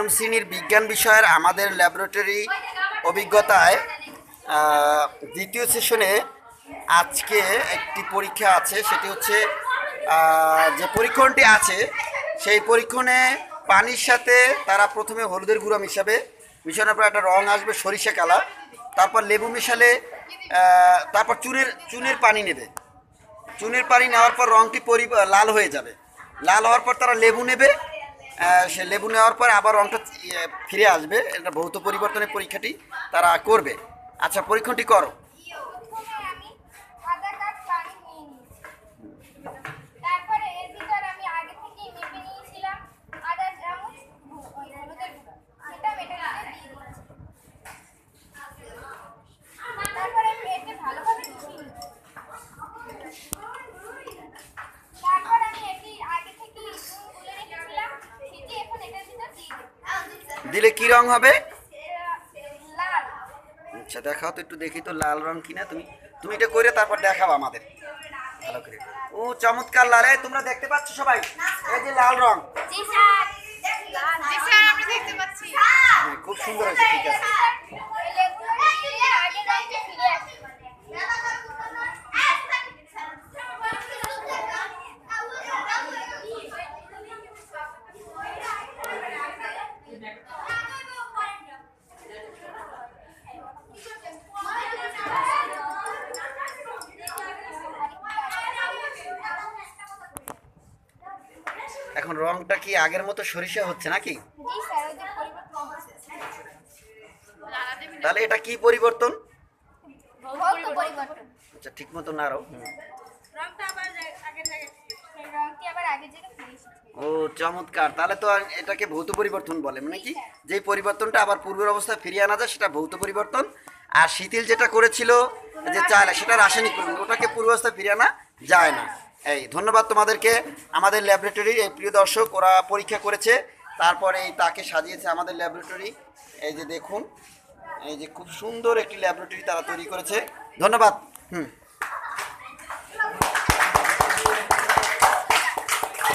প্রথম শ্রেণির বিজ্ঞান বিষয়ের আমাদের ল্যাবরেটরি অভিজ্ঞতায় দ্বিতীয় সেশনে আজকে একটি পরীক্ষা আছে, সেটি হচ্ছে যে পরীক্ষণটি আছে, সেই পরীক্ষণে পানির সাথে তারা প্রথমে হলুদের গুঁড়ো মিশাবে, মিশানোর পর একটা রং আসবে সরিষা কালার, তারপর লেবু মিশালে তারপর চুনের চুনের পানি নেবে। চুনের পানি নেওয়ার পর রংটি পরি, লাল হয়ে যাবে। লাল হওয়ার পর তারা লেবু নেবে সে লেবু নেওয়ার পর আবার রংটা ইয়ে, ফিরে আসবে। এটা ভৌত পরিবর্তনের পরীক্ষাটি তারা করবে। আচ্ছা পরীক্ষণটি করো। দিলে কি রং হবে? আচ্ছা দেখাও তো একটু দেখি তো লাল রং কিনা। তুমি তুমি এটা করে তারপর দেখাও আমাদের। ভালো করে। ও চমৎকার লাল। এই তোমরা দেখতে পাচ্ছ সবাই? এই যে লাল রং। জি স্যার। জি স্যার আমরা দেখতে পাচ্ছি হ্যাঁ, খুব সুন্দর হয়েছে ঠিক আছে। এখন রংটা কি আগের মতো সরিষা হচ্ছে নাকি? তাহলে এটা কি পরিবর্তন? আচ্ছা ঠিক মতো ফিরে এসেছে? ও চমৎকার। তাহলে তো এটাকে ভৌত পরিবর্তন বলে মানে কি? যে পরিবর্তনটা আবার পূর্বের অবস্থায় ফিরিয়ে আনা যায় সেটা ভৌত পরিবর্তন। আর শিথিল যেটা করেছিল যে চায়লা সেটা রাসায়নিক ওটাকে পূর্বাবস্থায় ফিরিয়ে আনা যায় না। এই, ধন্যবাদ তোমাদেরকে। আমাদের ল্যাবরেটরির এই প্রিয় দর্শক, ওরা পরীক্ষা করেছে, তারপরে এই তাকে সাজিয়েছে আমাদের ল্যাবরেটরি এই যে দেখুন, এই যে খুব সুন্দর একটি ল্যাবরেটরি তারা তৈরি করেছে। ধন্যবাদ। হুম।